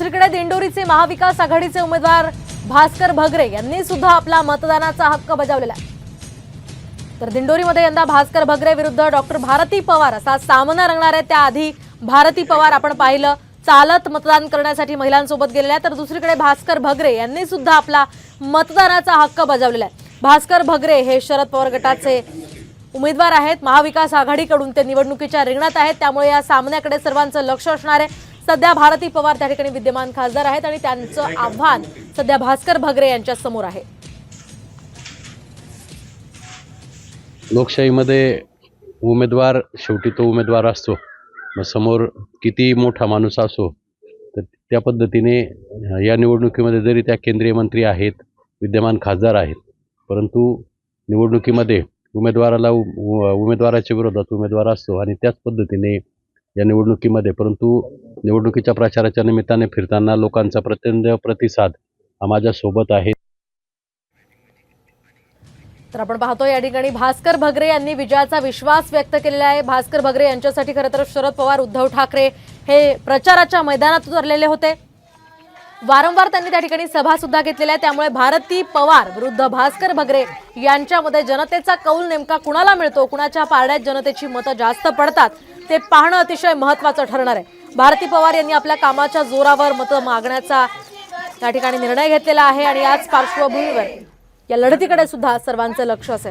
दुसरीकडे दिंडोरीचे महाविकास आघाडीचे उमेदवार भास्कर भगरे यांनी सुद्धा आपला मतदानाचा हक्क बजावलेला आहे. तर दिंडोरीमध्ये यंदा भास्कर भगरे विरुद्ध डॉक्टर भारती पवार असा सामना रंगणार आहे. त्याआधी भारती पवार आपण पाहिलं चालत मतदान करण्यासाठी महिलांसोबत गेलेल्या तर दुसरीकडे भास्कर भगरे यांनी सुद्धा आपला मतदानाचा हक्क बजावलेला आहे. भास्कर भगरे हे शरद पवार गटाचे उमेदवार आहेत. महाविकास आघाडीकडून ते निवडणुकीच्या रिंगणात आहेत. त्यामुळे या सामन्याकडे सर्वांचं लक्ष असणार आहे. सध्या भारती पवार त्या ठिकाणी विद्यमान खासदार आहेत आणि त्यांचं आव्हान सध्या भास्कर भगरे यांच्या समोर आहे. लोकशाहीमध्ये उमेदवार शेवटी तो उमेदवार असतो. मग समोर किती मोठा माणूस असो तर त्या पद्धतीने या निवडणुकीमध्ये जरी त्या केंद्रीय मंत्री आहेत विद्यमान खासदार आहेत परंतु निवडणुकीमध्ये उमेदवाराला उमेदवाराच्या विरोधात उमेदवार असतो आणि त्याच पद्धतीने या निवडणुकीमध्ये परंतु निवडणुकीच्या प्रचाराच्या निमित्ताने फिरताना लोकांचा प्रचंड प्रतिसाद हा माझ्यासोबत आहे. तर आपण पाहतो या ठिकाणी भास्कर भगरे यांनी विजयाचा विश्वास व्यक्त केलेला आहे. भास्कर भगरे यांच्यासाठी खरं तर शरद पवार उद्धव ठाकरे हे प्रचाराच्या मैदानात उतरलेले होते. वारंवार त्यांनी त्या ठिकाणी सभा सुद्धा घेतलेल्या आहे त्यामुळे भारती पवार विरुद्ध भास्कर भगरे यांच्यामध्ये जनतेचा कौल नेमका कुणाला मिळतो? कुणाच्या पारड्यात जनतेची मतं जास्त पडतात? ते पाहणं अतिशय महत्वाचं ठरणार आहे. भारती पवार यांनी आपल्या कामाच्या जोरावर मतं मागण्याचा त्या ठिकाणी निर्णय घेतलेला आहे आणि याच पार्श्वभूमीवर या लढतीकडे सुद्धा सर्वांचं लक्ष असेल.